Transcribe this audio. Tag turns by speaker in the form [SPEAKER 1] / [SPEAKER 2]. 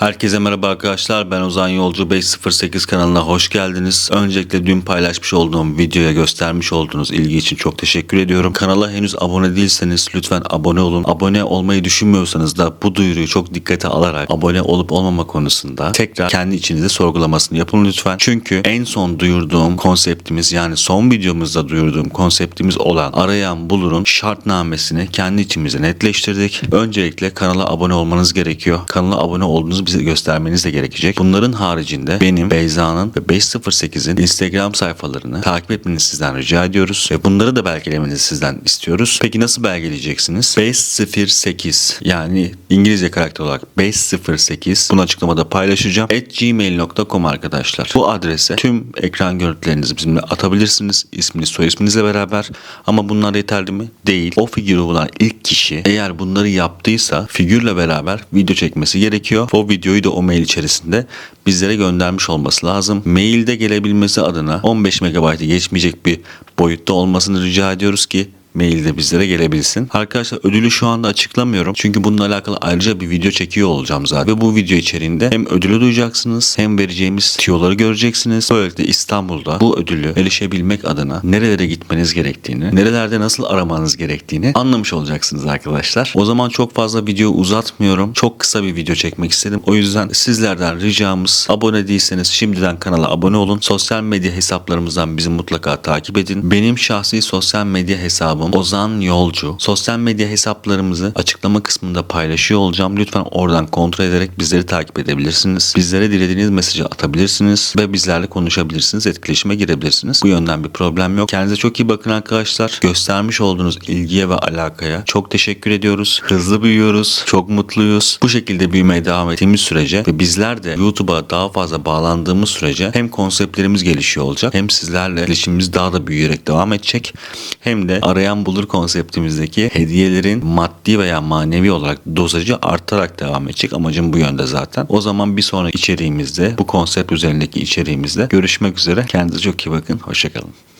[SPEAKER 1] Herkese merhaba arkadaşlar. Ben Ozan Yolcu 508 kanalına hoş geldiniz. Öncelikle dün paylaşmış olduğum videoya göstermiş olduğunuz ilgi için çok teşekkür ediyorum. Kanala henüz abone değilseniz lütfen abone olun. Abone olmayı düşünmüyorsanız da bu duyuruyu çok dikkate alarak abone olup olmama konusunda tekrar kendi içinizde sorgulamasını yapın lütfen. Çünkü en son duyurduğum konseptimiz yani son videomuzda duyurduğum konseptimiz olan arayan bulurun şartnamesini kendi içimizde netleştirdik. Öncelikle kanala abone olmanız gerekiyor. Kanala abone olduğunuzu bize göstermeniz de gerekecek. Bunların haricinde benim, Beyza'nın ve 508'in Instagram sayfalarını takip etmenizi sizden rica ediyoruz. Ve bunları da belgelemenizi sizden istiyoruz. Peki nasıl belgeleyeceksiniz? 508 yani İngilizce karakter olarak 508 bunu açıklamada paylaşacağım. At gmail.com arkadaşlar. Bu adrese tüm ekran görüntülerinizi bizimle atabilirsiniz. İsminiz, soy isminizle beraber. Ama bunlar yeterli mi? Değil. O figürü bulan ilk kişi eğer bunları yaptıysa figürle beraber video çekmesi gerekiyor. O videoyu da o mail içerisinde bizlere göndermiş olması lazım. Mailde gelebilmesi adına 15 MB'ı geçmeyecek bir boyutta olmasını rica ediyoruz ki mailde bizlere gelebilsin. Arkadaşlar ödülü şu anda açıklamıyorum. Çünkü bununla alakalı ayrıca bir video çekiyor olacağım zaten. Ve bu video içeriğinde hem ödülü duyacaksınız hem vereceğimiz tiyoları göreceksiniz. Böylelikle İstanbul'da bu ödülü erişebilmek adına nerelere gitmeniz gerektiğini, nerelerde nasıl aramanız gerektiğini anlamış olacaksınız arkadaşlar. O zaman çok fazla video uzatmıyorum. Çok kısa bir video çekmek istedim. O yüzden sizlerden ricamız abone değilseniz şimdiden kanala abone olun. Sosyal medya hesaplarımızdan bizi mutlaka takip edin. Benim şahsi sosyal medya hesabım Ozan Yolcu. Sosyal medya hesaplarımızı açıklama kısmında paylaşıyor olacağım. Lütfen oradan kontrol ederek bizleri takip edebilirsiniz. Bizlere dilediğiniz mesajı atabilirsiniz ve bizlerle konuşabilirsiniz. Etkileşime girebilirsiniz. Bu yönden bir problem yok. Kendinize çok iyi bakın arkadaşlar. Göstermiş olduğunuz ilgiye ve alakaya çok teşekkür ediyoruz. Hızlı büyüyoruz. Çok mutluyuz. Bu şekilde büyümeye devam ettiğimiz sürece ve bizler de YouTube'a daha fazla bağlandığımız sürece hem konseptlerimiz gelişiyor olacak hem sizlerle iletişimimiz daha da büyüyerek devam edecek. Hem de arayan bulur konseptimizdeki hediyelerin maddi veya manevi olarak dozajı artarak devam edecek. Amacım bu yönde zaten. O zaman bir sonraki içeriğimizde bu konsept üzerindeki içeriğimizde görüşmek üzere. Kendinize çok iyi bakın. Hoşçakalın.